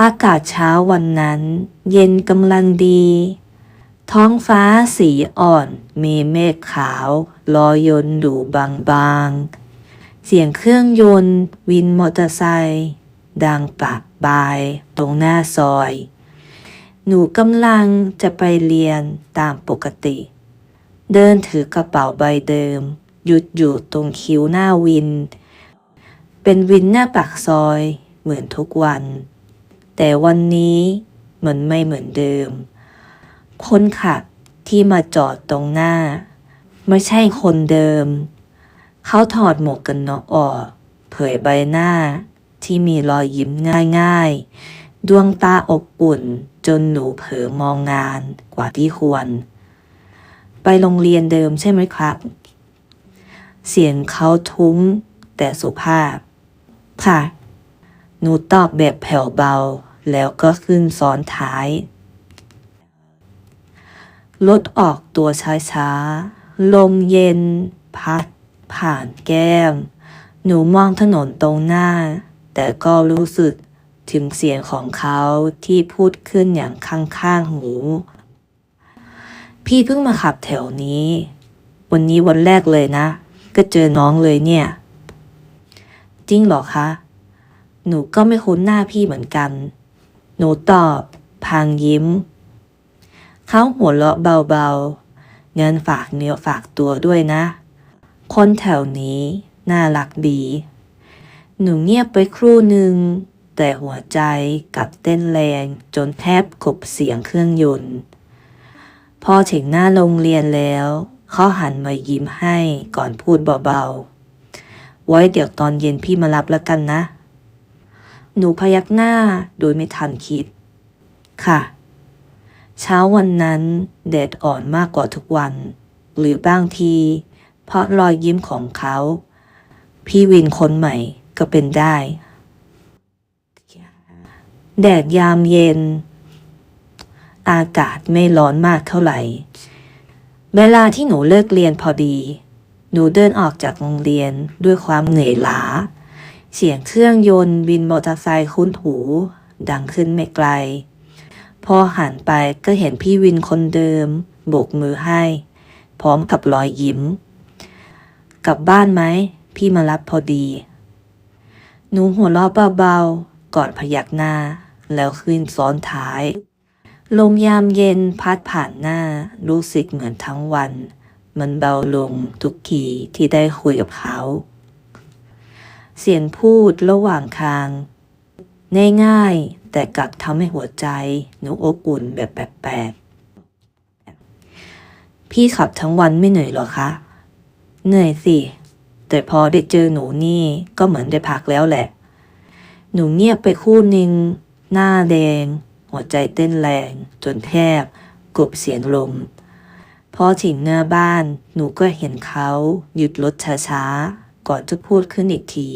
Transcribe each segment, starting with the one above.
อากาศเช้าวันนั้น เย็นกำลังดี ท้องฟ้าสีอ่อน มีเมฆขาวลอยยนต์ดูบางๆ เสียงเครื่องยนต์ วินมอเตอร์ไซค์ดังปากบาย ตรงหน้าซอย หนูกำลังจะไปเรียนตามปกติ เดินถือกระเป๋าใบเดิม หยุดอยู่ตรงคิ้วหน้าวิน เป็นวินหน้าปากซอยเหมือนทุกวัน แต่วันนี้เหมือนไม่เหมือนเดิม คนขับที่มาจอดตรงหน้า ไม่ใช่คนเดิม เขาถอดหมวกกันน็อกออก เผยใบหน้าที่มีรอยยิ้มง่ายๆ ดวงตาอบอุ่นจนหนูเผลอมองงานกว่าที่ควร ไปโรงเรียนเดิมใช่ไหมครับ เสียงเขาทุ้มแต่สุภาพ ค่ะ หนูตอบแบบแผ่วเบา แล้วก็ขึ้นซ้อนท้ายรถออกตัวช้าๆ ลมเย็น พัด ผ่านแก้ม หนูมองถนนตรงหน้า แต่ก็รู้สึกถึงเสียงของเขาที่พูดขึ้นอย่างข้างๆหู พี่เพิ่งมาขับแถวนี้ วันนี้วันแรกเลยนะ ก็เจอน้องเลยเนี่ย จริงเหรอคะ หนูก็ไม่คุ้นหน้าพี่เหมือนกัน หนูตอบพางยิ้ม เขาหัวเราะเบาๆ เงินฝากเนื้อฝากตัวด้วยนะ คนแถวนี้น่ารักดี หนูเงียบไปครู่หนึ่ง แต่หัวใจกลับเต้นแรงจนแทบกบเสียงเครื่องยนต์ พอถึงหน้าโรงเรียนแล้วเขาหันมายิ้มให้ก่อนพูดเบาๆ ไว้เดี๋ยวตอนเย็นพี่มารับแล้วกันนะ หนูพยักหน้าโดยไม่ทันคิด ค่ะ เช้าวันนั้นแดดอ่อนมากกว่าทุกวัน หรือบางที เพราะรอยยิ้มของเขา พี่วินคนใหม่ก็เป็นได้ แดดยามเย็น อากาศไม่ร้อนมากเท่าไหร่ เวลาที่หนูเลิกเรียนพอดี หนูเดินออกจากโรงเรียนด้วยความเหนื่อยล้า เสียงเครื่องยนต์วินมอเตอร์ไซค์คุ้นหู ดังขึ้นไม่ไกล พอหันไปก็เห็นพี่วินคนเดิมโบกมือให้ พร้อมกับรอยยิ้ม กลับบ้านไหม พี่มารับพอดี หนูหัวเราะเบาๆ ก่อนพยักหน้า แล้วขึ้นซ้อนท้าย ลมยามเย็นพัดผ่านหน้า รู้สึกเหมือนทั้งวัน มันเบาลงทุกทีที่ได้คุยกับเขา เสียงพูดระหว่างทาง ง่ายๆ แต่กลับทำให้หัวใจหนูอบอุ่นแบบแปลกๆพี่ขับทั้งวันไม่เหนื่อยหรอคะ เหนื่อยสิ แต่พอได้เจอหนูนี่ก็เหมือนได้พักแล้วแหละ หนูเงียบไปคู่หนึ่งหน้าแดง หัวใจเต้นแรง จนแทบกบเสียงลมพอถึงหน้าบ้านหนูก็เห็นเขาหยุดรถช้าๆ ก่อนจะพูดขึ้นอีกที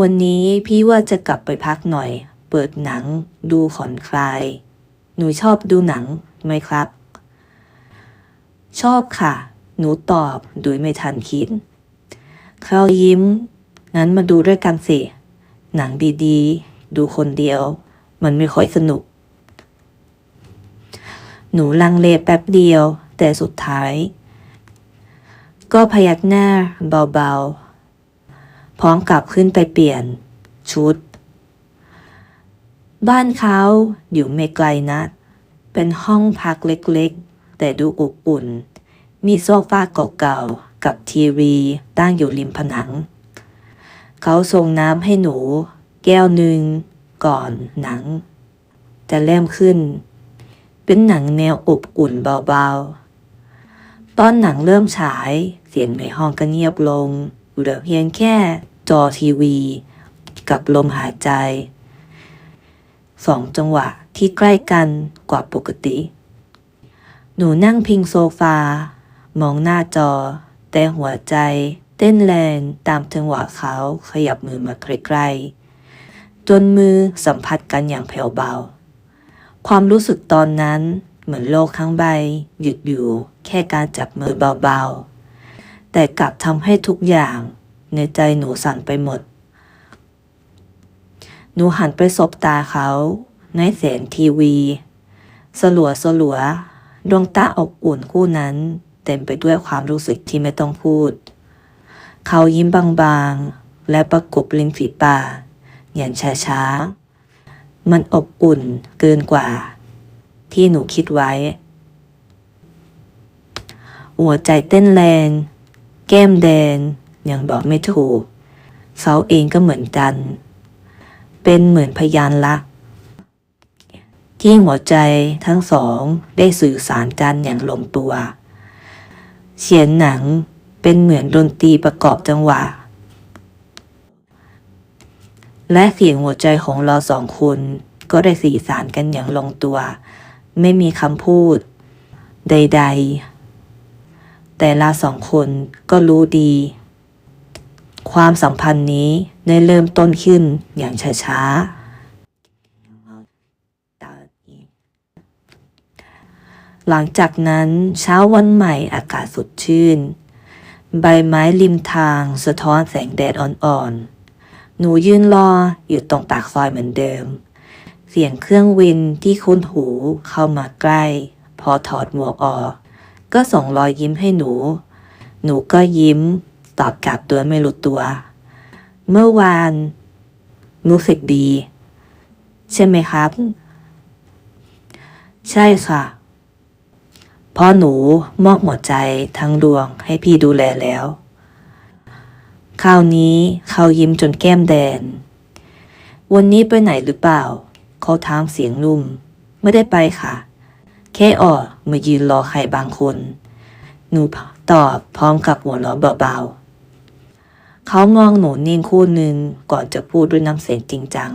วันนี้พี่ว่าจะกลับไปพักหน่อย เปิดหนัง ดูผ่อนคลาย หนูชอบดูหนังไหมครับ ชอบค่ะ หนูตอบโดยไม่ทันคิด เขายิ้ม งั้นมาดูด้วยกันสิ หนังดีๆ ดูคนเดียว มันไม่ค่อยสนุก หนูลังเลแป๊บเดียว แต่สุดท้าย ก็พยักหน้าเบาๆ พร้อมกลับขึ้นไปเปลี่ยน ชุด บ้านเขาอยู่ไม่ไกลนัก เป็นห้องพักเล็กๆ แต่ดูอบอุ่น มีโซฟาเก่าๆ กับทีวีตั้งอยู่ริมผนัง เขาส่งน้ำให้หนู แก้วหนึ่งก่อนหนัง จะเริ่มขึ้น เป็นหนังแนวอบอุ่นเบาๆ ตอนหนังเริ่มฉาย เสียงในห้องก็เงียบลงเหลือเพียงแค่จอทีวี กับลมหายใจ สองจังหวะที่ใกล้กันกว่าปกติ หนูนั่งพิงโซฟา มองหน้าจอ แต่หัวใจเต้นแรงตามจังหวะเขาขยับมือมาใกล้ๆจนมือสัมผัสกันอย่างแผ่วเบา ความรู้สึกตอนนั้น เหมือนโลกทั้งใบ หยุดอยู่แค่การจับมือเบาๆ แต่กลับทำให้ทุกอย่างในใจหนูสั่นไปหมด หนูหันไปสบตาเขาในแสงทีวี สลัวสลัวดวงตาอบอุ่นคู่นั้น เต็มไปด้วยความรู้สึกที่ไม่ต้องพูด เขายิ้มบางๆ และประกบริมฝีปากอย่างช้าๆ มันอบอุ่นเกินกว่า ที่หนูคิดไว้ หัวใจเต้นแรง แก้มแดงยังบอกไม่ถูกเขาเองก็เหมือนกัน เป็นเหมือนพยานรักที่หัวใจทั้งสองได้สื่อสารกันอย่างลงตัว เสียงหนังเป็นเหมือนดนตรีประกอบจังหวะ และเสียงหัวใจของเราสองคนก็ได้สื่อสารกันอย่างลงตัว ไม่มีคำพูด ใด ๆ แต่เราสองคนก็รู้ดี ความสัมพันธ์นี้ได้เริ่มต้นขึ้นอย่างช้าๆ หลังจากนั้นเช้าวันใหม่อากาศสดชื่น ใบไม้ริมทางสะท้อนแสงแดดอ่อนๆ หนูยืนรออยู่ตรงปากซอยเหมือนเดิม เสียงเครื่องวินที่คุ้นหูเข้ามาใกล้ พอถอดหมวกออก ก็ส่งรอยยิ้มให้หนู หนูก็ยิ้ม ตอบกลับตัวไม่รู้ตัว เมื่อวานรู้สึกดี ใช่ไหมครับ ใช่ค่ะพราะหนูมอบหัวใจทั้งดวงให้พี่ดูแลแล้ว คราวนี้เขายิ้มจนแก้มแดงวันนี้ไปไหนหรือเปล่า เขาถามเสียงนุ่ม ไม่ได้ไปค่ะ แค่ออกมายืนรอใครบางคน หนูตอบพร้อมกับหัวเราะเบาๆ เขามองหนูนิ่งคู่หนึ่งก่อนจะพูดด้วยน้ำเสียงจริงจัง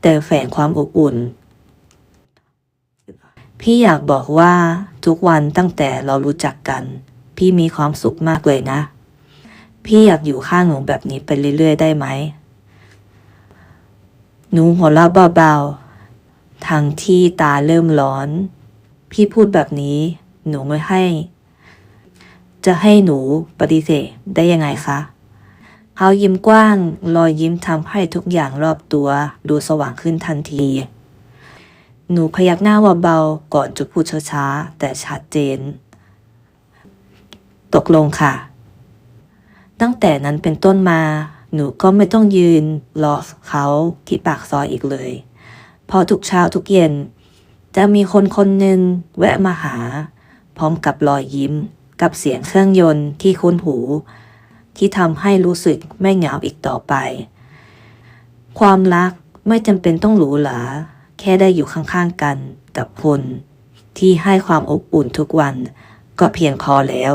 แต่แฝงความอบอุ่น พี่อยากบอกว่าทุกวันตั้งแต่เรารู้จักกัน พี่มีความสุขมากเลยนะ พี่อยากอยู่ข้างหนูแบบนี้ไปเรื่อยๆ ได้ไหม หนูหัวเราะเบาๆทางที่ตาเริ่มร้อน พี่พูดแบบนี้ หนูไม่ให้ จะให้หนูปฏิเสธได้ยังไงคะเขายิ้มกว้าง รอยยิ้มทำให้ทุกอย่างรอบตัว ดูสว่างขึ้นทันที หนูพยักหน้าเบาๆ ก่อนจะพูดช้าๆ แต่ชัดเจน ตกลงค่ะ ตั้งแต่นั้นเป็นต้นมา หนูก็ไม่ต้องยืนรอเขาที่ปากซอยอีกเลย พอทุกเช้าทุกเย็น จะมีคนคนหนึ่งแวะมาหา พร้อมกับรอยยิ้มกับเสียงเครื่องยนต์ที่คุ้นหู ที่ทำให้รู้สึกไม่เหงาอีกต่อไป ความรักไม่จำเป็นต้องหรูหราแค่ได้อยู่ข้างๆกันกับคน ที่ให้ความอบอุ่นทุกวัน ก็เพียงพอแล้ว